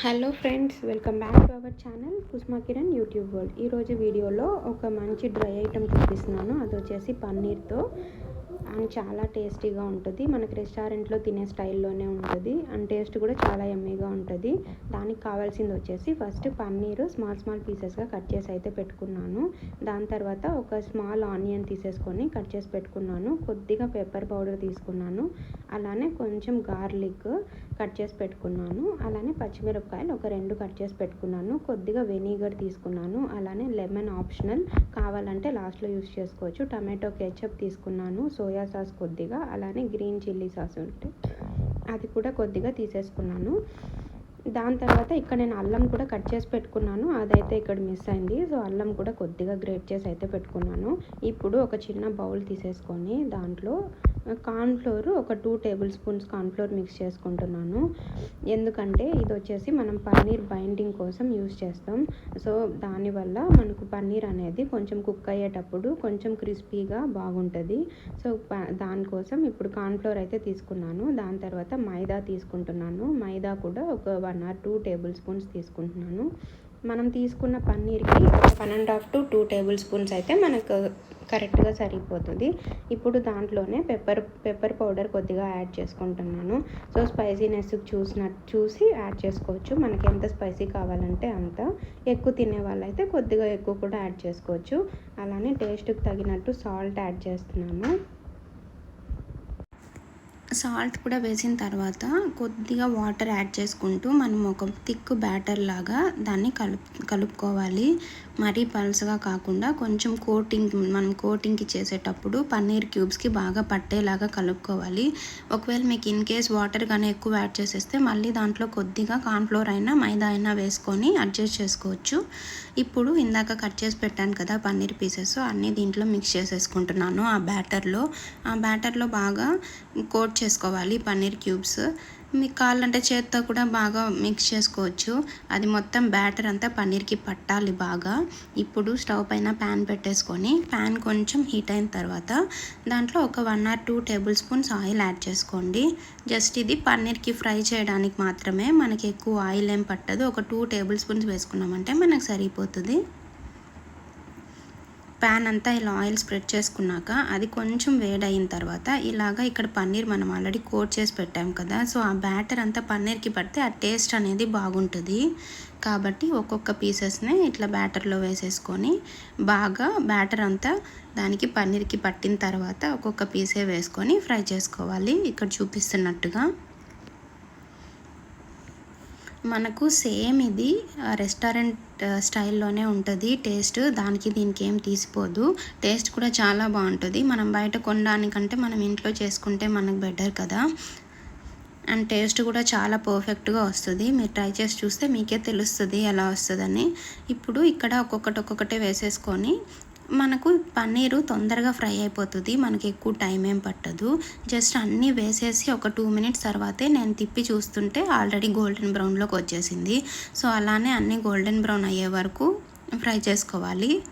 Hello friends welcome back to our channel కుస్మా Kiran YouTube world. ఈరోజు వీడియోలో ఒక మంచి డ్రై ఐటమ్ చూపిస్తున్నాను. అది వచ్చేసి పన్నీర్తో అండ్ చాలా టేస్టీగా ఉంటుంది. మనకి రెస్టారెంట్లో తినే స్టైల్లోనే ఉంటుంది. అండ్ టేస్ట్ కూడా చాలా ఎమ్మీగా ఉంటుంది. దానికి కావాల్సింది వచ్చేసి ఫస్ట్ పన్నీరు స్మాల్ స్మాల్ పీసెస్గా కట్ చేసి అయితే పెట్టుకున్నాను. దాని తర్వాత ఒక స్మాల్ ఆనియన్ తీసేసుకొని కట్ చేసి పెట్టుకున్నాను. కొద్దిగా పెప్పర్ పౌడర్ తీసుకున్నాను. అలానే కొంచెం గార్లిక్ కట్ చేసి పెట్టుకున్నాను. అలానే పచ్చిమిరపకాయలు ఒక రెండు కట్ చేసి పెట్టుకున్నాను. కొద్దిగా వెనిగర్ తీసుకున్నాను. అలానే లెమన్ ఆప్షనల్ కావాలంటే లాస్ట్లో యూస్ చేసుకోవచ్చు. టమాటో కెచప్ తీసుకున్నాను. సోయా సాస్ కొద్దిగా అలానే గ్రీన్ చిల్లీ సాస్ ఉంటే అది కూడా కొద్దిగా తీసేసుకున్నాను. దాని తర్వాత ఇక్కడ నేను అల్లం కూడా కట్ చేసి పెట్టుకున్నాను. అదైతే ఇక్కడ మిస్ అయింది. సో అల్లం కూడా కొద్దిగా గ్రేట్ చేసి అయితే పెట్టుకున్నాను. ఇప్పుడు ఒక చిన్న బౌల్ తీసేసుకొని దాంట్లో కార్న్ఫ్లోర్ ఒక two tablespoons cornflour mix చేసుకుంటున్నాను. ఎందుకంటే ఇది వచ్చేసి మనం పన్నీర్ బైండింగ్ కోసం యూస్ చేస్తాం. సో దానివల్ల మనకు పన్నీర్ అనేది కొంచెం కుక్ అయ్యేటప్పుడు కొంచెం క్రిస్పీగా బాగుంటుంది. సో దానికోసం ఇప్పుడు కార్న్ఫ్లోర్ అయితే తీసుకున్నాను. దాని తర్వాత మైదా తీసుకుంటున్నాను. మైదా కూడా ఒక one or two tablespoons తీసుకుంటున్నాను. మనం తీసుకున్న పన్నీర్కి one and half to two tablespoons అయితే మనకు కరెక్ట్గా సరిపోతుంది. ఇప్పుడు దాంట్లోనే పెప్పర్ పెప్పర్ పౌడర్ కొద్దిగా యాడ్ చేసుకుంటున్నాను. సో స్పైసీనెస్ చూసిన చూసి యాడ్ చేసుకోవచ్చు. మనకి ఎంత స్పైసీ కావాలంటే అంత. ఎక్కువ తినే వాళ్ళైతే కొద్దిగా ఎక్కువ కూడా యాడ్ చేసుకోవచ్చు. అలానే టేస్ట్కి తగినట్టు సాల్ట్ యాడ్ చేస్తున్నాము. సాల్ట్ కూడా వేసిన తర్వాత కొద్దిగా వాటర్ యాడ్ చేసుకుంటూ మనం ఒక థిక్ బ్యాటర్ లాగా దాన్ని కలుపు కలుపుకోవాలి. మరీ పల్సగా కాకుండా కొంచెం కోటింగ్ మనం కోటింగ్కి చేసేటప్పుడు పన్నీర్ క్యూబ్స్కి బాగా పట్టేలాగా కలుపుకోవాలి. ఒకవేళ మీకు ఇన్ కేస్ వాటర్ కానీ ఎక్కువ యాడ్ చేసేస్తే మళ్ళీ దాంట్లో కొద్దిగా కార్న్ఫ్లోర్ అయినా మైదా అయినా వేసుకొని అడ్జస్ట్ చేసుకోవచ్చు. ఇప్పుడు ఇందాక కట్ చేసి పెట్టాను కదా పన్నీర్ పీసెస్ అన్నీ దీంట్లో మిక్స్ చేసేసుకుంటున్నాను ఆ బ్యాటర్లో. ఆ బ్యాటర్లో బాగా కోట్ చేసుకోవాలి పన్నీర్ క్యూబ్స్. మీకు కావాలంటే చేత్తో కూడా బాగా మిక్స్ చేసుకోవచ్చు. అది మొత్తం బ్యాటర్ అంతా పన్నీర్కి పట్టాలి బాగా. ఇప్పుడు స్టవ్ పైన ప్యాన్ పెట్టేసుకొని ప్యాన్ కొంచెం హీట్ అయిన తర్వాత దాంట్లో ఒక one or two tablespoons oil add చేసుకోండి. జస్ట్ ఇది పన్నీర్కి ఫ్రై చేయడానికి మాత్రమే మనకి ఎక్కువ ఆయిల్ ఏం పట్టదు. ఒక టూ టేబుల్ స్పూన్స్ వేసుకున్నామంటే మనకు సరిపోతుంది. ప్యాన్ అంతా ఇలా ఆయిల్ స్ప్రెడ్ చేసుకున్నాక అది కొంచెం వేడయిన తర్వాత ఇలాగా ఇక్కడ పన్నీర్ మనం ఆల్రెడీ కోట్ చేసి పెట్టాం కదా సో ఆ బ్యాటర్ అంతా పన్నీర్కి పడితే ఆ టేస్ట్ అనేది బాగుంటుంది. కాబట్టి ఒక్కొక్క పీసెస్ని ఇట్లా బ్యాటర్లో వేసేసుకొని బాగా బ్యాటర్ అంతా దానికి పన్నీర్కి పట్టిన తర్వాత ఒక్కొక్క పీసే వేసుకొని ఫ్రై చేసుకోవాలి. ఇక్కడ చూపిస్తున్నట్టుగా. మనకు సేమ్ ఇది రెస్టారెంట్ స్టైల్లోనే ఉంటుంది. టేస్ట్ దానికి దీనికి ఏం తీసిపోదు. టేస్ట్ కూడా చాలా బాగుంటుంది. మనం బయట కొనడానికంటే మనం ఇంట్లో చేసుకుంటే మనకు బెటర్ కదా. అండ్ టేస్ట్ కూడా చాలా పర్ఫెక్ట్గా వస్తుంది. మీరు ట్రై చేసి చూస్తే మీకే తెలుస్తుంది ఎలా వస్తుందని. ఇప్పుడు ఇక్కడ ఒక్కొక్కటి ఒక్కొక్కటే వేసేసుకొని మనకు పన్నీరు తొందరగా ఫ్రై అయిపోతుంది. మనకి ఎక్కువ టైం ఏం పట్టదు. జస్ట్ అన్నీ వేసేసి ఒక టూ మినిట్స్ తర్వాతే నేను తిప్పి చూస్తుంటే ఆల్రెడీ గోల్డెన్ బ్రౌన్లోకి వచ్చేసింది. సో అలానే అన్నీ గోల్డెన్ బ్రౌన్ అయ్యే వరకు ఫ్రై చేసుకోవాలి.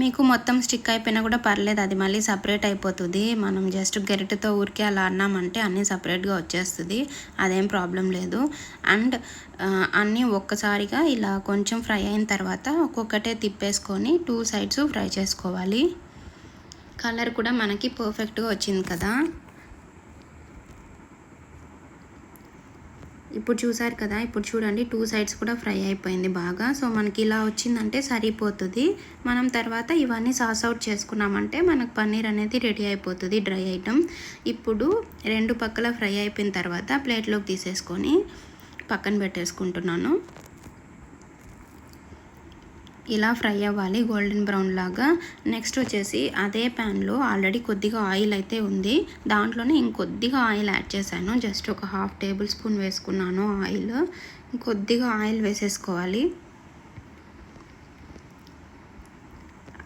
మీకు మొత్తం స్టిక్ అయిపోయినా కూడా పర్లేదు అది మళ్ళీ సపరేట్ అయిపోతుంది. మనం జస్ట్ గెరిటతో ఊరికే అలా అన్నామంటే అన్నీ సపరేట్గా వచ్చేస్తుంది. అదేం ప్రాబ్లం లేదు. అండ్ అన్నీ ఒక్కసారిగా ఇలా కొంచెం ఫ్రై అయిన తర్వాత ఒక్కొక్కటే తిప్పేసుకొని టూ సైడ్స్ ఫ్రై చేసుకోవాలి. కలర్ కూడా మనకి పర్ఫెక్ట్గా వచ్చింది కదా. ఇప్పుడు చూసారు కదా ఇప్పుడు చూడండి టూ సైడ్స్ కూడా ఫ్రై అయిపోయింది బాగా. సో మనకి ఇలా వచ్చిందంటే సరిపోతుంది. మనం తర్వాత ఇవన్నీ సాస్ అవుట్ చేసుకున్నామంటే మనకు పన్నీర్ అనేది రెడీ అయిపోతుంది డ్రై ఐటమ్ ఇప్పుడు రెండు పక్కల ఫ్రై అయిపోయిన తర్వాత ప్లేట్లోకి తీసేసుకొని పక్కన పెట్టేసుకుంటున్నాను. ఇలా ఫ్రై అవ్వాలి గోల్డెన్ బ్రౌన్ లాగా. నెక్స్ట్ వచ్చేసి అదే ప్యాన్లో ఆల్రెడీ కొద్దిగా ఆయిల్ అయితే ఉంది. దాంట్లోనే ఇంకొద్దిగా ఆయిల్ యాడ్ చేశాను. జస్ట్ ఒక హాఫ్ టేబుల్ స్పూన్ వేసుకున్నాను ఆయిల్. కొద్దిగా ఆయిల్ వేసేసుకోవాలి.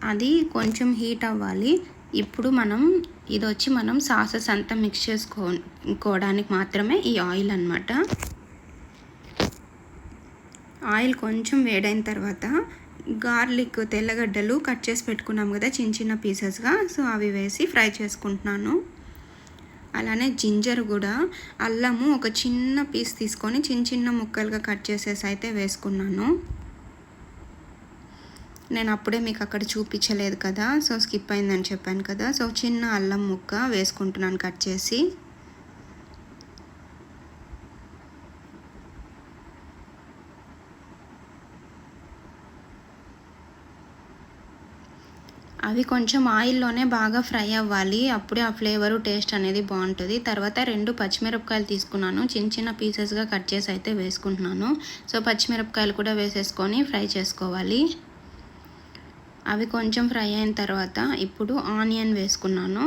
అది కొంచెం హీట్ అవ్వాలి. ఇప్పుడు మనం ఇది వచ్చి మనం సాసెస్ అంతా మిక్స్ చేసుకోవడానికి మాత్రమే ఈ ఆయిల్ అనమాట ఆయిల్ కొంచెం వేడైన తర్వాత గార్లిక్ తెల్లగడ్డలు కట్ చేసి పెట్టుకున్నాం కదా చిన్న చిన్న పీసెస్గా. సో అవి వేసి ఫ్రై చేసుకుంటున్నాను. అలానే జింజర్ కూడా అల్లము ఒక చిన్న పీస్ తీసుకొని చిన్న చిన్న ముక్కలుగా కట్ చేసేసి అయితే వేసుకున్నాను. నేను అప్పుడే మీకు అక్కడ చూపించలేదు కదా. సో స్కిప్ అయిందని చెప్పాను కదా. సో చిన్న అల్లం ముక్క వేసుకుంటున్నాను కట్ చేసి. అవి కొంచెం ఆయిల్లోనే బాగా ఫ్రై అవ్వాలి. అప్పుడే ఆ ఫ్లేవరు టేస్ట్ అనేది బాగుంటుంది. తర్వాత రెండు పచ్చిమిరపకాయలు తీసుకున్నాను. చిన్న చిన్న పీసెస్గా కట్ చేసి అయితే వేసుకుంటున్నాను. సో పచ్చిమిరపకాయలు కూడా వేసేసుకొని ఫ్రై చేసుకోవాలి. అవి కొంచెం ఫ్రై అయిన తర్వాత ఇప్పుడు ఆనియన్ వేసుకున్నాను.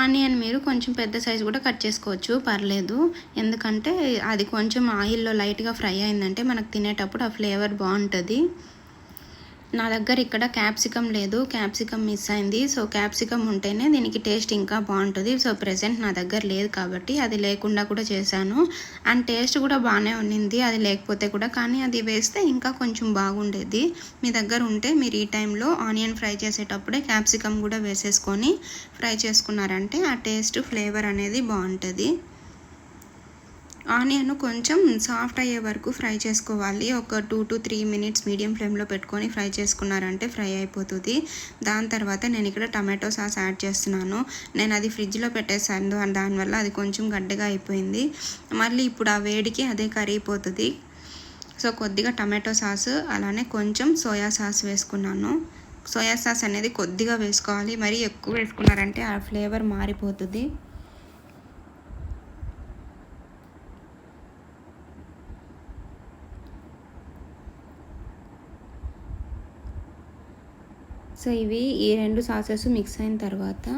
ఆనియన్ మీరు కొంచెం పెద్ద సైజు కూడా కట్ చేసుకోవచ్చు. పర్లేదు. ఎందుకంటే అది కొంచెం ఆయిల్లో లైట్గా ఫ్రై అయిందంటే మనకు తినేటప్పుడు ఆ ఫ్లేవర్ బాగుంటుంది. నా దగ్గర ఇక్కడ క్యాప్సికమ్ లేదు క్యాప్సికమ్ మిస్ అయింది. సో క్యాప్సికమ్ ఉంటేనే దీనికి టేస్ట్ ఇంకా బాగుంటుంది. సో ప్రజెంట్ నా దగ్గర లేదు కాబట్టి అది లేకుండా కూడా చేశాను. అండ్ టేస్ట్ కూడా బాగానే ఉన్నింది అది లేకపోతే కూడా. కానీ అది వేస్తే ఇంకా కొంచెం బాగుండేది. మీ దగ్గర ఉంటే మీరు ఈ టైంలో ఆనియన్ ఫ్రై చేసేటప్పుడే క్యాప్సికమ్ కూడా వేసేసుకొని ఫ్రై చేసుకున్నారంటే ఆ టేస్ట్ ఫ్లేవర్ అనేది బాగుంటుంది. ఆనియన్ కొంచెం సాఫ్ట్ అయ్యే వరకు ఫ్రై చేసుకోవాలి. ఒక two to three minutes medium ఫ్లేమ్లో పెట్టుకొని ఫ్రై చేసుకున్నారంటే ఫ్రై అయిపోతుంది. దాని తర్వాత నేను ఇక్కడ టమాటో సాస్ యాడ్ చేస్తున్నాను. నేను అది ఫ్రిడ్జ్లో పెట్టేసాను దానివల్ల అది కొంచెం గడ్డగా అయిపోయింది. మళ్ళీ ఇప్పుడు ఆ వేడికి అదే కరిగిపోతుంది సో కొద్దిగా టమాటో సాస్ అలానే కొంచెం సోయా సాస్ వేసుకున్నాను. సోయా సాస్ అనేది కొద్దిగా వేసుకోవాలి. మరి ఎక్కువ వేసుకున్నారంటే ఆ ఫ్లేవర్ మారిపోతుంది. సో ఇవి ఈ రెండు సాసెస్ మిక్స్ అయిన తర్వాత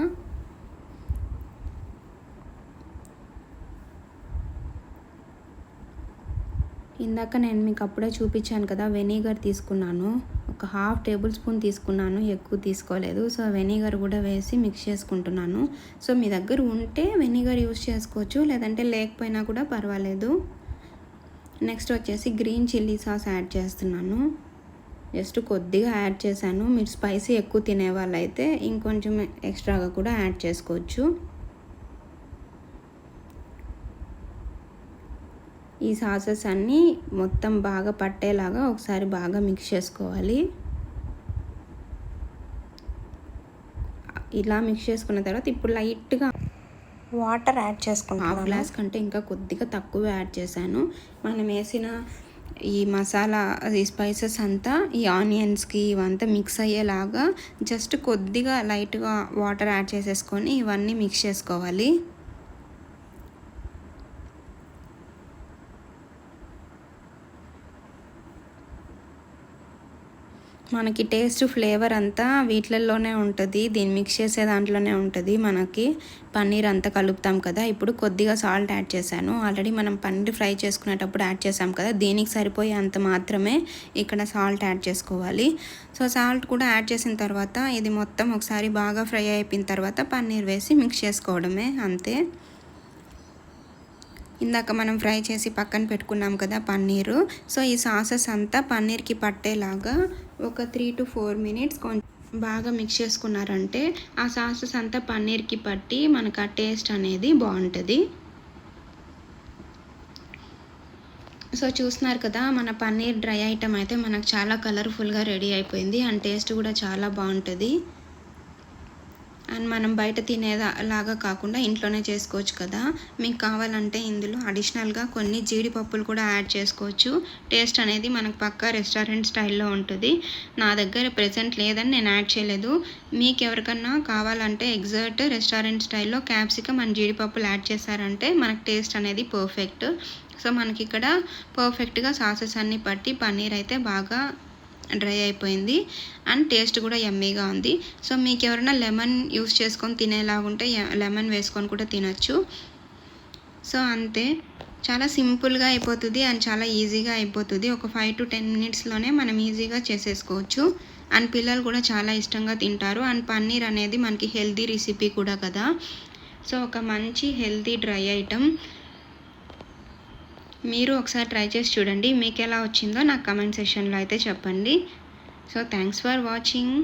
ఇందాక నేను మీకు అప్పుడే చూపించాను కదా వెనిగర్ తీసుకున్నాను. ఒక హాఫ్ టేబుల్ స్పూన్ తీసుకున్నాను ఎక్కువ తీసుకోలేదు. సో వెనిగర్ కూడా వేసి మిక్స్ చేసుకుంటున్నాను. సో మీ దగ్గర ఉంటే వెనిగర్ యూస్ చేసుకోవచ్చు లేదంటే లేకపోయినా కూడా పర్వాలేదు. నెక్స్ట్ వచ్చేసి గ్రీన్ చిల్లీ సాస్ యాడ్ చేస్తున్నాను. జస్ట్ కొద్దిగా యాడ్ చేశాను. మీరు స్పైసీ ఎక్కువ తినే వాళ్ళైతే ఇంకొంచెం ఎక్స్ట్రాగా కూడా యాడ్ చేసుకోవచ్చు. ఈ సాసెస్ అన్నీ మొత్తం బాగా పట్టేలాగా ఒకసారి బాగా మిక్స్ చేసుకోవాలి. ఇలా మిక్స్ చేసుకున్న తర్వాత ఇప్పుడు లైట్గా వాటర్ యాడ్ చేసుకున్నాను హాఫ్ గ్లాస్ కంటే ఇంకా కొద్దిగా తక్కువ యాడ్ చేశాను. మనం వేసిన ఈ మసాలా ఈ స్పైసెస్ అంతా ఈ ఆనియన్స్కి ఇవంతా మిక్స్ అయ్యేలాగా జస్ట్ కొద్దిగా లైట్గా వాటర్ యాడ్ చేసేసుకొని ఇవన్నీ మిక్స్ చేసుకోవాలి. మనకి టేస్ట్ ఫ్లేవర్ అంతా వీటిలలోనే ఉంటుంది. దీన్ని మిక్స్ చేసే దాంట్లోనే ఉంటుంది. మనకి పన్నీర్ అంతా కలుపుతాం కదా. ఇప్పుడు కొద్దిగా సాల్ట్ యాడ్ చేశాను. ఆల్రెడీ మనం పన్నీర్ ఫ్రై చేసుకునేటప్పుడు యాడ్ చేసాం కదా. దీనికి సరిపోయే అంత మాత్రమే ఇక్కడ సాల్ట్ యాడ్ చేసుకోవాలి. సో సాల్ట్ కూడా యాడ్ చేసిన తర్వాత ఇది మొత్తం ఒకసారి బాగా ఫ్రై అయిపోయిన తర్వాత పన్నీర్ వేసి మిక్స్ చేసుకోవడమే. అంతే. ఇందాక మనం ఫ్రై చేసి పక్కన పెట్టుకున్నాం కదా పన్నీరు. సో ఈ సాసెస్ అంతా పన్నీర్కి పట్టేలాగా ఒక త్రీ టు ఫోర్ మినిట్స్ కొంచెం బాగా మిక్స్ చేసుకున్నారంటే ఆ సాసెస్ అంతా పన్నీర్కి పట్టి మనకు ఆ టేస్ట్ అనేది బాగుంటుంది. సో చూస్తున్నారు కదా మన పన్నీర్ డ్రై ఐటమ్ అయితే మనకు చాలా కలర్ఫుల్గా రెడీ అయిపోయింది. అండ్ టేస్ట్ కూడా చాలా బాగుంటుంది. అండ్ మనం బయట తినేదా లాగా కాకుండా ఇంట్లోనే చేసుకోవచ్చు కదా. మీకు కావాలంటే ఇందులో అడిషనల్గా కొన్ని జీడిపప్పులు కూడా యాడ్ చేసుకోవచ్చు. టేస్ట్ అనేది మనకు పక్కా రెస్టారెంట్ స్టైల్లో ఉంటుంది. నా దగ్గర ప్రెసెంట్ లేదని నేను యాడ్ చేయలేదు. మీకు ఎవరికన్నా కావాలంటే ఎగ్జర్ట్ రెస్టారెంట్ స్టైల్లో క్యాప్సికమ్ అండ్ జీడిపప్పులు యాడ్ చేశారంటే మనకు టేస్ట్ అనేది పర్ఫెక్ట్. సో మనకి ఇక్కడ పర్ఫెక్ట్గా సాసెస్ అన్నీ పట్టి పన్నీర్ అయితే బాగా డ్రై అయిపోయింది అండ్ టేస్ట్ కూడా ఎమ్మీగా ఉంది. సో మీకు ఎవరైనా లెమన్ యూస్ చేసుకొని తినేలాగుంటే లెమన్ వేసుకొని కూడా తినచ్చు. సో అంతే. చాలా సింపుల్గా అయిపోతుంది అండ్ చాలా ఈజీగా అయిపోతుంది. ఒక ఫైవ్ టు టెన్ మినిట్స్లోనే మనం ఈజీగా చేసేసుకోవచ్చు. అండ్ పిల్లలు కూడా చాలా ఇష్టంగా తింటారు. అండ్ పన్నీర్ అనేది మనకి హెల్తీ రెసిపీ కూడా కదా. సో ఒక మంచి హెల్తీ డ్రై ఐటమ్. మీరు ఒకసారి ట్రై చేసి చూడండి. మీకు ఎలా వచ్చిందో నాకు కమెంట్ సెషన్లో అయితే చెప్పండి. So thanks for watching